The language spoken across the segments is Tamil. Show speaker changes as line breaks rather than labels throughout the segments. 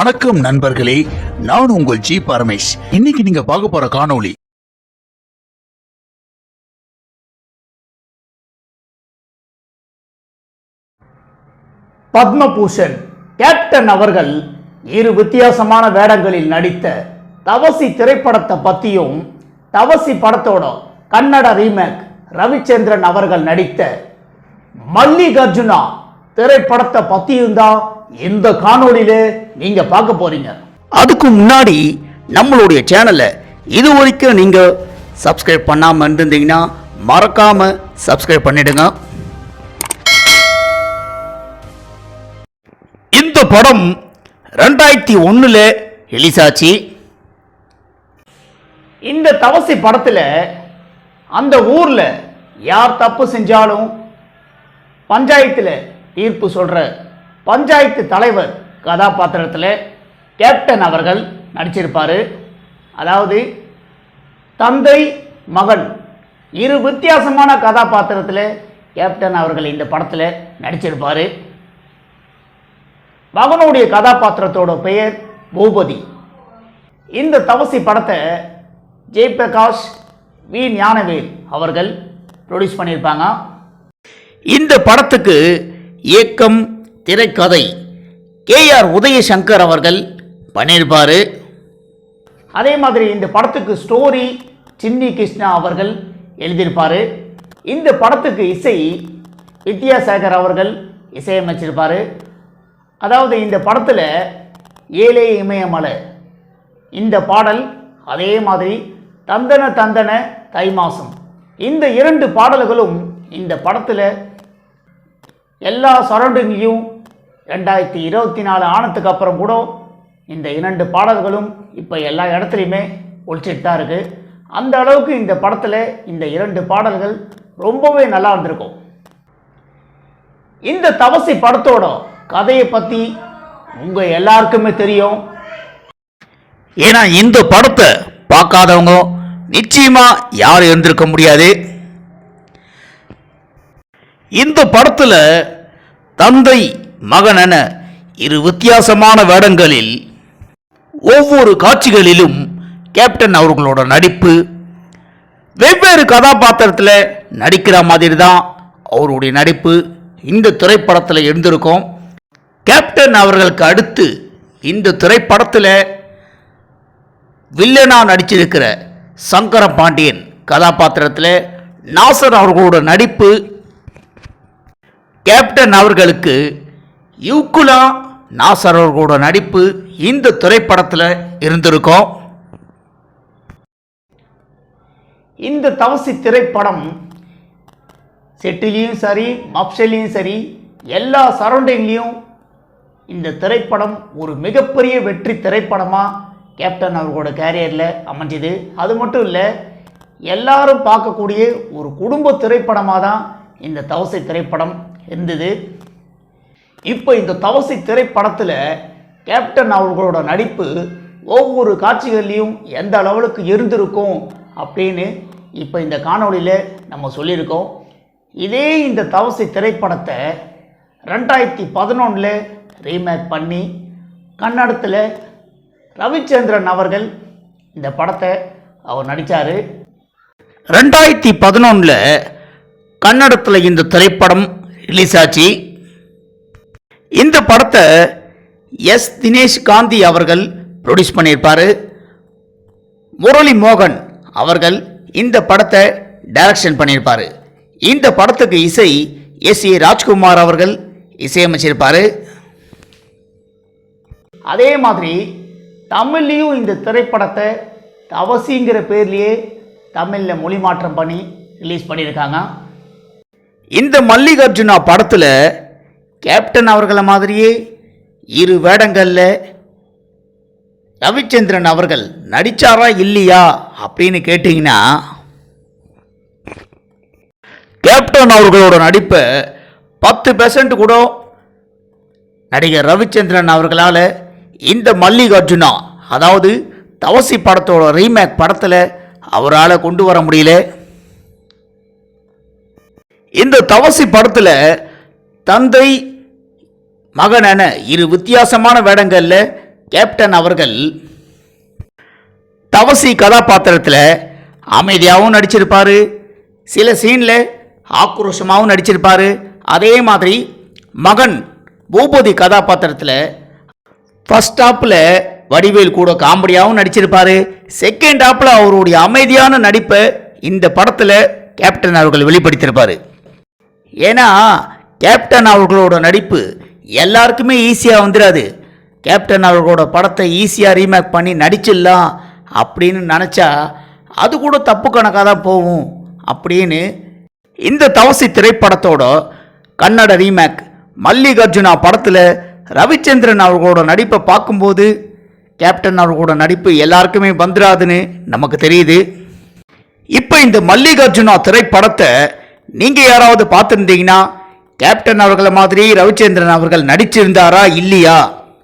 வணக்கம் நண்பர்களே நான் உங்கள் ஜி பரமேஷ். இன்னைக்கு நீங்க பார்க்க போற காணொளி
பத்மபூஷன் கேப்டன் அவர்கள் இரு வித்தியாசமான வேடங்களில் நடித்த தவசி திரைப்படத்தை பத்தியும் தவசி படத்தோட கன்னட ரீமேக் ரவிச்சந்திரன் அவர்கள் நடித்த மல்லிகார்ஜுனா திரைப்படத்தை பத்தியும் தான் இந்த காணொளியில நீங்க பார்க்க போறீங்க. அதுக்கு முன்னாடி நம்மளுடைய சேனலை இது வரைக்கும் நீங்க சப்ஸ்கிரைப் பண்ணாம இருந்திருந்தீங்கன்னா மறக்காம சப்ஸ்கிரைப் பண்ணிடுங்க. இந்த படம் ரெண்டாயிரத்தி ஒன்றுல ரிலீஸ் ஆச்சு இந்த தவசி படத்தில் அந்த ஊரில் யார் தப்பு செஞ்சாலும் பஞ்சாயத்தில் தீர்ப்பு சொல்கிற பஞ்சாயத்து தலைவர் கதாபாத்திரத்தில் கேப்டன் அவர்கள் நடிச்சிருப்பார். அதாவது தந்தை மகன் இரு வித்தியாசமான கதாபாத்திரத்தில் கேப்டன் அவர்கள் இந்த படத்தில் நடிச்சிருப்பார். மகனுடைய கதாபாத்திரத்தோட பெயர் பூபதி. இந்த தவசி படத்தை ஜெயபிரகாஷ் வி. ஞானவேல் அவர்கள் ப்ரொடியூஸ் பண்ணியிருப்பாங்க. இந்த படத்துக்கு இயக்கம் திரைக்கதை. கேஆர் உதயசங்கர் அவர்கள் பண்ணியிருப்பார். அதே மாதிரி இந்த படத்துக்கு ஸ்டோரி சின்னி கிருஷ்ணா அவர்கள் எழுதியிருப்பார். இந்த படத்துக்கு இசை வித்யாசாகர் அவர்கள் இசையமைச்சிருப்பார். அதாவது இந்த படத்தில் ஏழே இமயமலை. இந்த பாடல் அதே மாதிரி தந்தன தந்தன தை மாசம் இந்த இரண்டு பாடல்களும் இந்த படத்தில் எல்லா சரௌண்டிங்லையும் ரெண்டாயிரத்தி இருபத்தி நாலு ஆனத்துக்கு அப்புறம் கூட இந்த இரண்டு பாடல்களும் இப்போ எல்லா இடத்துலையுமே ஒழிச்சிட்டு தான் இருக்குது அந்த அளவுக்கு இந்த படத்தில் இந்த இரண்டு பாடல்கள் ரொம்பவே நல்லா இருந்திருக்கும். இந்த தவசி படத்தோட கதையை பற்றி உங்கள் எல்லாருக்குமே தெரியும். ஏன்னா இந்த படத்தை பார்க்காதவங்க நிச்சயமாக யாரும் இருந்திருக்க முடியாது. இந்த படத்தில் தந்தை மகன் என இரு வித்தியாசமான வேடங்களில் ஒவ்வொரு காட்சிகளிலும் கேப்டன் அவர்களோட நடிப்பு வெவ்வேறு கதாபாத்திரத்தில் நடிக்கிற மாதிரி தான் அவருடைய நடிப்பு இந்த திரைப்படத்தில் இருந்திருக்கும். கேப்டன் அவர்களுக்கு அடுத்து இந்த திரைப்படத்தில் வில்லனா நடிச்சிருக்கிற சங்கர பாண்டியன் கதாபாத்திரத்தில் நாசர் அவர்களோட நடிப்பு கேப்டன் அவர்களுக்கு யூக்குலா நாசர் அவர்களோட நடிப்பு இந்த திரைப்படத்தில் இருந்திருக்கும். இந்த தவசி திரைப்படம் செட்டிலையும் சரி மப்ஷலையும் சரி எல்லா சரௌண்டிங்லேயும் இந்த திரைப்படம் ஒரு மிகப்பெரிய வெற்றி திரைப்படமாக கேப்டன் அவர்களோட கேரியரில் அமைஞ்சுது. அது மட்டும் இல்லை எல்லாரும் பார்க்கக்கூடிய ஒரு குடும்ப திரைப்படமாக தான் இந்த தவசை திரைப்படம் இருந்தது. இப்போ இந்த தவசை திரைப்படத்தில் கேப்டன் அவர்களோட நடிப்பு ஒவ்வொரு காட்சிகள்லையும் எந்த அளவுக்கு இருந்திருக்கும் அப்படின்னு இப்போ இந்த காணொளியில் நம்ம சொல்லியிருக்கோம். இதே இந்த தவசை திரைப்படத்தை ரெண்டாயிரத்தி பதினொன்றில் ரீமேக் பண்ணி கன்னடத்தில் ரவிச்சந்திரன் அவர்கள் இந்த படத்தை அவர் நடித்தார் ரெண்டாயிரத்தி பதினொன்றில் கன்னடத்தில் இந்த திரைப்படம் ரிலீஸ் ஆச்சு இந்த படத்தை எஸ். தினேஷ் காந்தி அவர்கள் ப்ரொடியூஸ் பண்ணியிருப்பார். முரளி மோகன் அவர்கள் இந்த படத்தை டைரக்ஷன் பண்ணியிருப்பார். இந்த படத்துக்கு இசை எஸ். ஏ. ராஜ்குமார் அவர்கள் இசையமைச்சிருப்பார். அதே மாதிரி தமிழ்லேயும் இந்த திரைப்படத்தை தவசிங்கிற பேர்லேயே தமிழில் மொழி மாற்றம் பண்ணி ரிலீஸ் பண்ணியிருக்காங்க. இந்த மல்லிகார்ஜுனா படத்தில் கேப்டன் அவர்களை மாதிரியே இரு வேடங்களில் ரவிச்சந்திரன் அவர்கள் நடிச்சாரா இல்லையா அப்படின்னு கேட்டிங்கன்னா கேப்டன் அவர்களோட நடிப்பை பத்து பெர்சன்ட் கூட நடிகர் ரவிச்சந்திரன் அவர்களால் இந்த மல்லிகார்ஜுனா அதாவது தவசி படத்தோட ரீமேக் படத்தில் அவரால் கொண்டு வர முடியல. இந்த தவசி படத்தில் தந்தை மகன் என இரு வித்தியாசமான வேடங்களில் கேப்டன் அவர்கள் தவசி கதாபாத்திரத்தில் அமைதியாகவும் நடிச்சிருப்பாரு. சில சீனில் ஆக்ரோஷமாகவும் நடிச்சிருப்பாரு. அதே மாதிரி மகன் பூபதி கதாபாத்திரத்தில் ஃபஸ்ட் ஹாப்பில் வடிவேல் கூட காமெடியாகவும் நடிச்சிருப்பாரு. செகண்ட் ஹாப்பில் அவருடைய அமைதியான நடிப்பை இந்த படத்தில் கேப்டன் அவர்கள் வெளிப்படுத்தியிருப்பாரு. ஏன்னா கேப்டன் அவர்களோட நடிப்பு எல்லாருக்குமே ஈஸியாக வந்துடாது கேப்டன் அவர்களோட படத்தை ஈஸியாக ரீமேக் பண்ணி நடிச்சிடலாம் அப்படின்னு நினச்சா அது கூட தப்பு கணக்காக தான் போகும் அப்படின்னு இந்த தவசி திரைப்படத்தோட கன்னட ரீமேக் மல்லிகார்ஜுனா படத்தில் ரவிச்சந்திரன் அவர்களோட நடிப்பை பார்க்கும்போது கேப்டன் அவர்களோட நடிப்பு எல்லாருக்குமே வந்துடாதுன்னு நமக்கு தெரியுது. இப்போ இந்த மல்லிகார்ஜுனா திரைப்படத்தை நீங்கள் யாராவது பார்த்துருந்தீங்கன்னா கேப்டன் அவர்களை மாதிரி ரவிச்சந்திரன் அவர்கள் நடிச்சிருந்தாரா இல்லையா?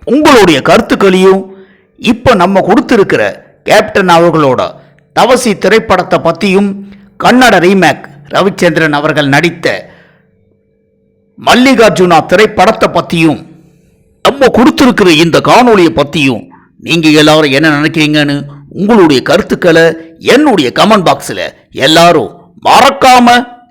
உங்களுடைய கருத்துக்களையும் இப்போ நம்ம கொடுத்துருக்கிற கேப்டன் அவர்களோட தவசி திரைப்படத்தை பற்றியும் கன்னட ரீமேக் ரவிச்சந்திரன் அவர்கள் நடித்த மல்லிகார்ஜுனா திரைப்படத்தை பற்றியும் நம்ம கொடுத்துருக்கிற இந்த காணொலியை பற்றியும் நீங்கள் எல்லாரும் என்ன நினைக்கிறீங்கன்னு உங்களுடைய கருத்துக்களை என்னுடைய கமெண்ட் பாக்ஸில் எல்லாரும் மறக்காமல்